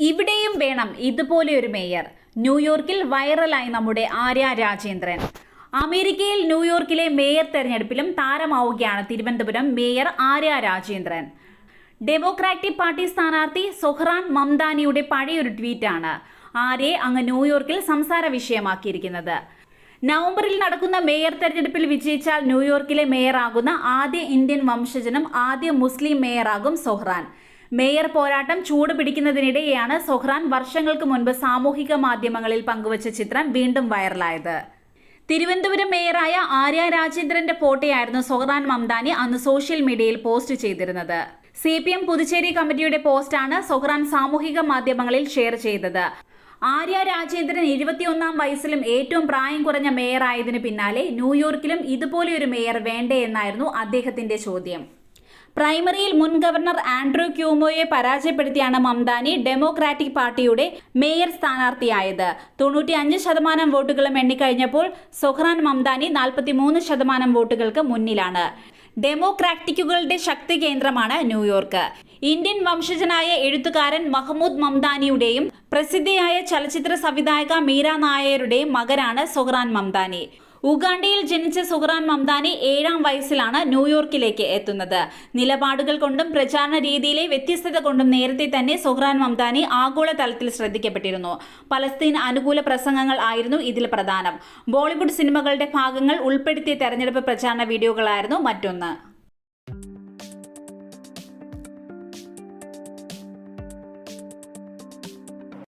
ഇവിടെയും വേണം ഇതുപോലെ ഒരു മേയർ. ന്യൂയോർക്കിൽ വൈറലായി നമ്മുടെ ആര്യ രാജേന്ദ്രൻ. അമേരിക്കയിൽ ന്യൂയോർക്കിലെ മേയർ തെരഞ്ഞെടുപ്പിലും താരമാവുകയാണ് Thiruvananthapuram mayor Arya Rajendran. Democratic party സ്ഥാനാർത്ഥി സൊഹ്റാൻ മംദാനിയുടെ പഴയൊരു ട്വീറ്റാണ് ആരെ അങ്ങ് ന്യൂയോർക്കിൽ സംസാര വിഷയമാക്കിയിരിക്കുന്നത്. നവംബറിൽ നടക്കുന്ന മേയർ തെരഞ്ഞെടുപ്പിൽ വിജയിച്ചാൽ ന്യൂയോർക്കിലെ മേയറാകുന്ന ആദ്യ ഇന്ത്യൻ വംശജനും ആദ്യ മുസ്ലിം മേയറാകും സൊഹ്റാൻ. മേയർ പോരാട്ടം ചൂട് പിടിക്കുന്നതിനിടെയാണ് സൊഹ്റാൻ വർഷങ്ങൾക്ക് മുൻപ് സാമൂഹിക മാധ്യമങ്ങളിൽ പങ്കുവച്ച ചിത്രം വീണ്ടും വൈറലായത്. തിരുവനന്തപുരം മേയറായ ആര്യ രാജേന്ദ്രന്റെ ഫോട്ടോയായിരുന്നു സൊഹ്റാൻ മംദാനി അന്ന് സോഷ്യൽ മീഡിയയിൽ പോസ്റ്റ് ചെയ്തിരുന്നത്. സി പി എം പുതുച്ചേരി കമ്മിറ്റിയുടെ പോസ്റ്റാണ് സൊഹ്റാൻ സാമൂഹിക മാധ്യമങ്ങളിൽ ഷെയർ ചെയ്തത്. ആര്യ രാജേന്ദ്രൻ ഇരുപത്തിയൊന്നാം വയസ്സിലും ഏറ്റവും പ്രായം കുറഞ്ഞ മേയറായതിനു പിന്നാലെ ന്യൂയോർക്കിലും ഇതുപോലെ ഒരു മേയർ വേണ്ടേ എന്നായിരുന്നു അദ്ദേഹത്തിന്റെ ചോദ്യം. പ്രൈമറിയിൽ മുൻ ഗവർണർ ആൻഡ്രൂ ക്യൂമോയെ പരാജയപ്പെടുത്തിയാണ് മംദാനി ഡെമോക്രാറ്റിക് പാർട്ടിയുടെ മേയർ സ്ഥാനാർത്ഥിയായത്. തൊണ്ണൂറ്റി അഞ്ച് ശതമാനം വോട്ടുകളും എണ്ണിക്കഴിഞ്ഞപ്പോൾ സൊഹ്റാൻ മംദാനി നാൽപ്പത്തിമൂന്ന് ശതമാനം വോട്ടുകൾക്ക് മുന്നിലാണ്. ഡെമോക്രാറ്റിക്കുകളുടെ ശക്തി കേന്ദ്രമാണ് ന്യൂയോർക്ക്. ഇന്ത്യൻ വംശജനായ എഴുത്തുകാരൻ മഹമ്മൂദ് മംദാനിയുടെയും പ്രസിദ്ധയായ ചലച്ചിത്ര സംവിധായക മീര നായരുടെയും മകനാണ് സൊഹ്റാൻ മംദാനി. ഉഗാണ്ടയിൽ ജനിച്ച സുഹ്റാൻ മംദാനി ഏഴാം വയസ്സിലാണ് ന്യൂയോർക്കിലേക്ക് എത്തുന്നത്. നിലപാടുകൾ കൊണ്ടും പ്രചാരണ രീതിയിലെ വ്യത്യസ്തത കൊണ്ടും നേരത്തെ തന്നെ സുഹ്റാൻ മംദാനി ആഗോളതലത്തിൽ ശ്രദ്ധിക്കപ്പെട്ടിരുന്നു. പലസ്തീൻ അനുകൂല പ്രസംഗങ്ങൾ ആയിരുന്നു ഇതിൽ പ്രധാനം. ബോളിവുഡ് സിനിമകളുടെ ഭാഗങ്ങൾ ഉൾപ്പെടുത്തിയ തെരഞ്ഞെടുപ്പ് പ്രചാരണ വീഡിയോകളായിരുന്നു മറ്റൊന്ന്.